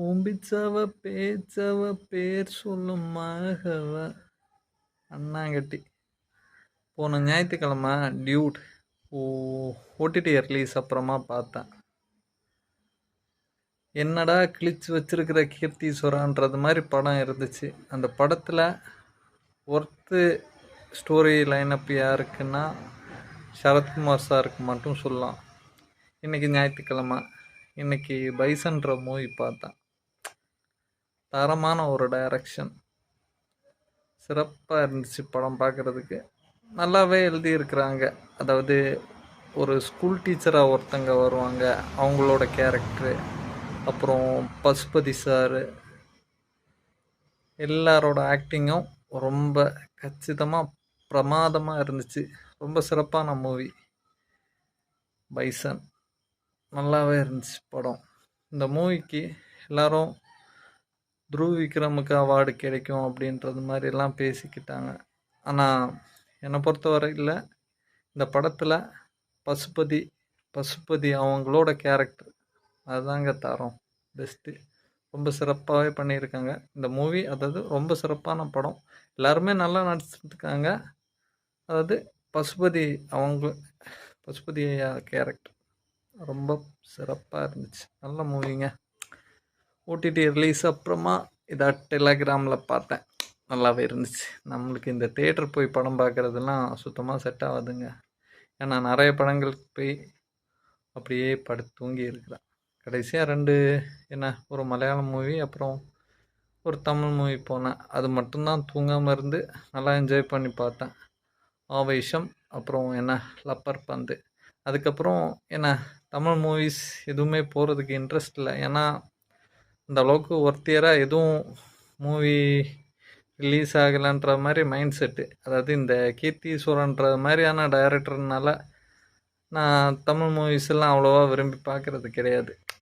உம்பிச்சவ பேச்சவ பேர் சொல்லும் மகவ அண்ணாங்கட்டி. போன ஞாயிற்றுக்கிழமை டியூட் ஓ ஓடிடி ரிலீஸ் அப்புறமா பார்த்தேன். என்னடா கிழிச்சு வச்சிருக்கிற கீர்த்தீஸ்வரான்றது மாதிரி படம் இருந்துச்சு. அந்த படத்தில் ஒர்த்து ஸ்டோரி லைனப் யாருக்குன்னா சரத்குமார் சாருக்கு மட்டும் சொல்லலாம். இன்றைக்கி ஞாயிற்றுக்கிழமை. இன்றைக்கி பைசன்ற மூவி பார்த்தேன். தரமான ஒரு டைரக்ஷன் சிறப்பாக இருந்துச்சு படம் பார்க்குறதுக்கு. நல்லாவே எழுதியிருக்கிறாங்க. அதாவது ஒரு ஸ்கூல் டீச்சராக ஒருத்தங்க வருவாங்க. அவங்களோட கேரக்டரு அப்புறம் பசுபதி சார் எல்லாரோட ஆக்டிங்கும் ரொம்ப கச்சிதமாக பிரமாதமாக இருந்துச்சு. ரொம்ப சிறப்பான மூவி பைசன். நல்லாவே இருந்துச்சு படம். இந்த மூவிக்கு எல்லோரும் துருவ் விக்ரமுக்கு அவார்டு கிடைக்கும் அப்படின்றது மாதிரிலாம் பேசிக்கிட்டாங்க. ஆனால் என்னை பொறுத்தவரை இல்லை இந்த படத்தில் பசுபதி பசுபதி அவங்களோட கேரக்டர் அதுதாங்க தரோம் பெஸ்ட்டு ரொம்ப சிறப்பாகவே பண்ணியிருக்காங்க. இந்த மூவி அதாவது ரொம்ப சிறப்பான படம். எல்லாருமே நல்லா நடிச்சிருக்காங்க. அதாவது பசுபதி அவங்க பசுபதி கேரக்டர் ரொம்ப சிறப்பாக இருந்துச்சு. நல்ல மூவிங்க ஓடிடி ரிலீஸ் அப்புறமா இதாக டெலகிராமில் பார்த்தேன். நல்லாவே இருந்துச்சு. நம்மளுக்கு இந்த தேட்டர் போய் படம் பார்க்குறதுலாம் சுத்தமாக செட் ஆகாதுங்க. ஏன்னா நிறைய படங்களுக்கு போய் அப்படியே படுத்து தூங்கி இருக்கிறேன். கடைசியாக ரெண்டு என்ன ஒரு மலையாளம் மூவி அப்புறம் ஒரு தமிழ் மூவி போனேன். அது மட்டும்தான் தூங்காமல் இருந்து நல்லா என்ஜாய் பண்ணி பார்த்தேன். ஆவேஷம் அப்புறம் என்ன லப்பர் பந்து. அதுக்கப்புறம் என்ன தமிழ் மூவிஸ் எதுவுமே போகிறதுக்கு இன்ட்ரெஸ்ட் இல்லை. ஏன்னா அந்த அளவுக்கு ஒர்த்தியராக எதுவும் மூவி ரிலீஸ் ஆகலைன்ற மாதிரி மைண்ட் செட்டு அதாவது இந்த கீர்த்தீஸ்வரன்ற மாதிரியான டைரக்டர்னால நான் தமிழ் மூவிஸ் எல்லாம் அவ்வளோவா விரும்பி பார்க்குறது கிடையாது.